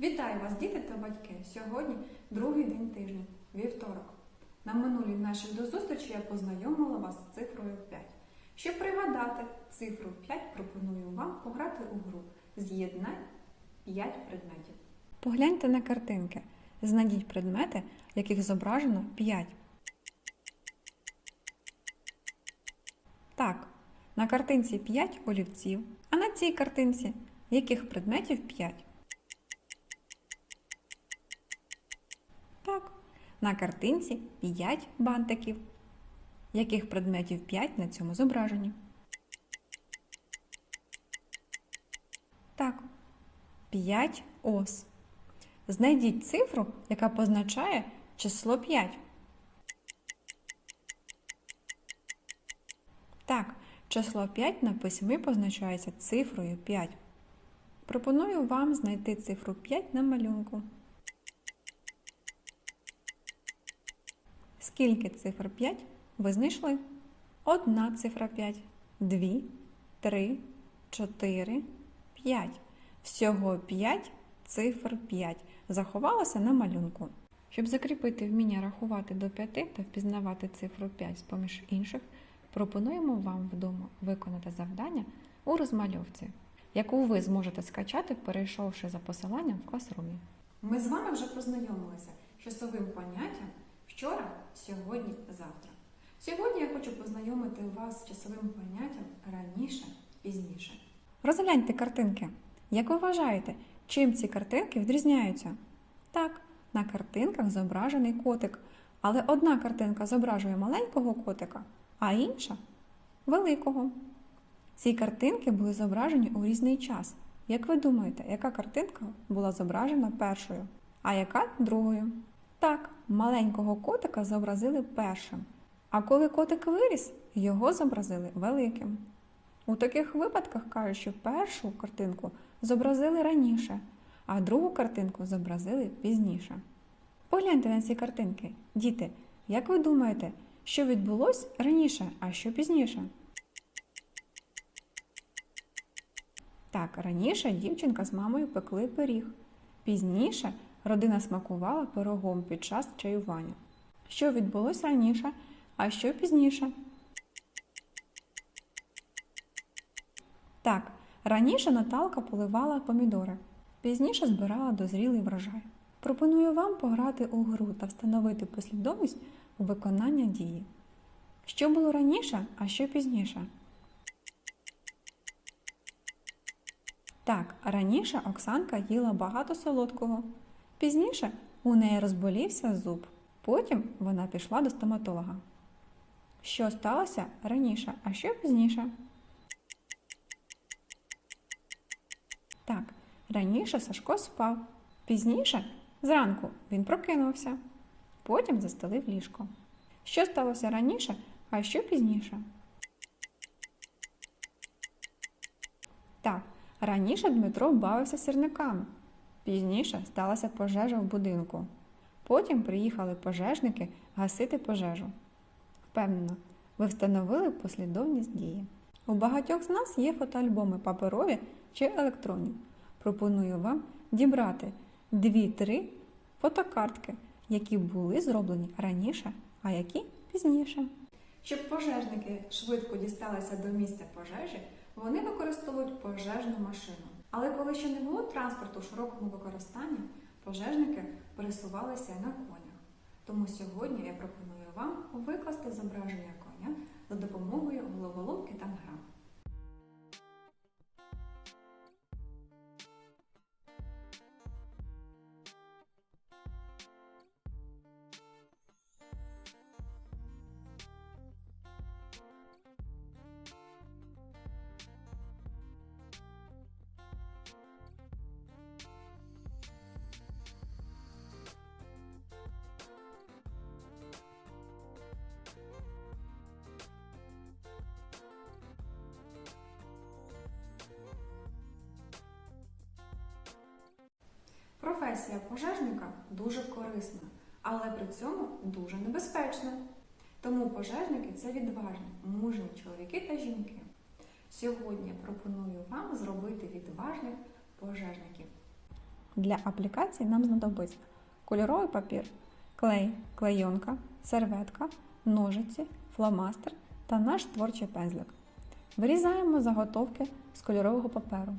Вітаю вас, діти та батьки! Сьогодні другий день тижня, вівторок. На минулій нашій дозустрічі я познайомила вас з цифрою 5. Щоб пригадати цифру 5, пропоную вам пограти у гру З'єднай 5 предметів. Погляньте на картинки. Знайдіть предмети, яких зображено 5. Так, на картинці 5 олівців, а на цій картинці яких предметів 5? На картинці 5 бантиків. Яких предметів 5 на цьому зображенні? Так, 5 ос. Знайдіть цифру, яка позначає число 5. Так, число 5 на письмі позначається цифрою 5. Пропоную вам знайти цифру 5 на малюнку. Скільки цифр 5 ви знайшли? Одна цифра 5, дві, три, чотири, п'ять. Всього 5 цифр 5 заховалося на малюнку. Щоб закріпити вміння рахувати до 5 та впізнавати цифру 5 з-поміж інших, пропонуємо вам вдома виконати завдання у розмальовці, яку ви зможете скачати, перейшовши за посиланням в класрумі. Ми з вами вже познайомилися з часовим поняттям вчора, сьогодні, завтра. Сьогодні я хочу познайомити вас з часовим поняттям раніше, пізніше. Розгляньте картинки. Як ви вважаєте, чим ці картинки відрізняються? Так, на картинках зображений котик, але одна картинка зображує маленького котика, а інша великого. Ці картинки були зображені у різний час. Як ви думаєте, яка картинка була зображена першою, а яка другою? Так, маленького котика зобразили першим. А коли котик виріс, його зобразили великим. У таких випадках кажуть, що першу картинку зобразили раніше, а другу картинку зобразили пізніше. Погляньте на ці картинки. Діти, як ви думаєте, що відбулось раніше, а що пізніше? Так, раніше дівчинка з мамою пекли пиріг. Пізніше родина смакувала пирогом під час чаювання. Що відбулось раніше, а що пізніше? Так, раніше Наталка поливала помідори, пізніше збирала дозрілий врожай. Пропоную вам пограти у гру та встановити послідовність у виконання дії. Що було раніше, а що пізніше? Так, раніше Оксанка їла багато солодкого. Пізніше у неї розболівся зуб. Потім вона пішла до стоматолога. Що сталося раніше, а що пізніше? Так, раніше Сашко спав. Пізніше, зранку, він прокинувся. Потім застелив ліжко. Що сталося раніше, а що пізніше? Так, раніше Дмитро бавився сірниками. Пізніше сталася пожежа в будинку. Потім приїхали пожежники гасити пожежу. Впевнено, ви встановили послідовність дії. У багатьох з нас є фотоальбоми паперові чи електронні. Пропоную вам дібрати 2-3 фотокартки, які були зроблені раніше, а які пізніше. Щоб пожежники швидко дісталися до місця пожежі, вони використовують пожежну машину. Але коли ще не було транспорту широкому використанні, пожежники пересувалися на конях. Тому сьогодні я пропоную вам викласти зображення коня за допомогою головоломки та грам. Професія пожежника дуже корисна, але при цьому дуже небезпечна. Тому пожежники це відважні, мужні чоловіки та жінки. Сьогодні пропоную вам зробити відважних пожежників. Для аплікації нам знадобиться кольоровий папір, клей, клейонка, серветка, ножиці, фломастер та наш творчий пензлик. Вирізаємо заготовки з кольорового паперу.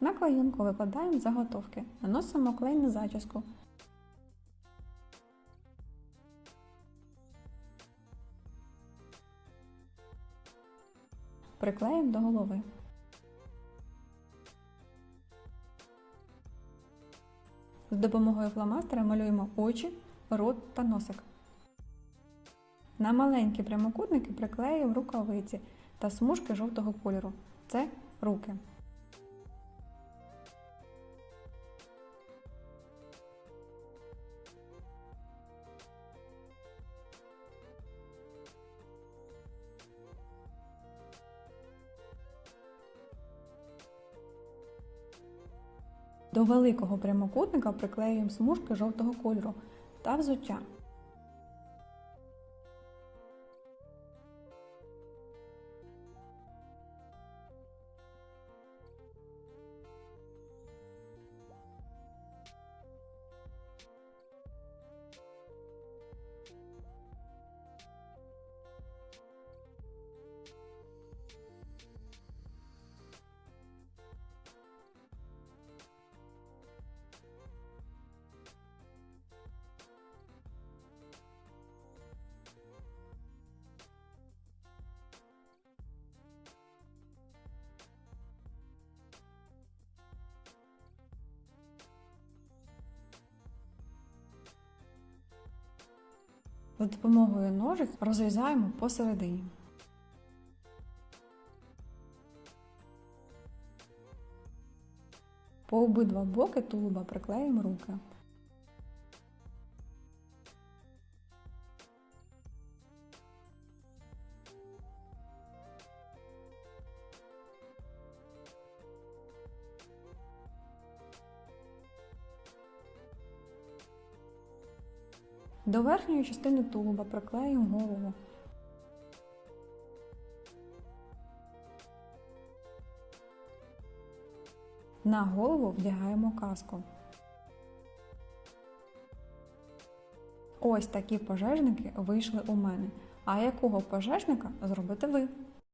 На клейонку викладаємо заготовки, наносимо клей на зачіску. Приклеїмо до голови. З допомогою фломастера малюємо очі, рот та носик. На маленькі прямокутники приклеюємо рукавиці та смужки жовтого кольору. Це руки. До великого прямокутника приклеюємо смужки жовтого кольору та взуття. За допомогою ножиць розрізаємо посередині. По обидва боки тулуба приклеїмо руки. До верхньої частини тулуба приклеїмо голову. На голову вдягаємо каску. Ось такі пожежники вийшли у мене. А якого пожежника зробите ви?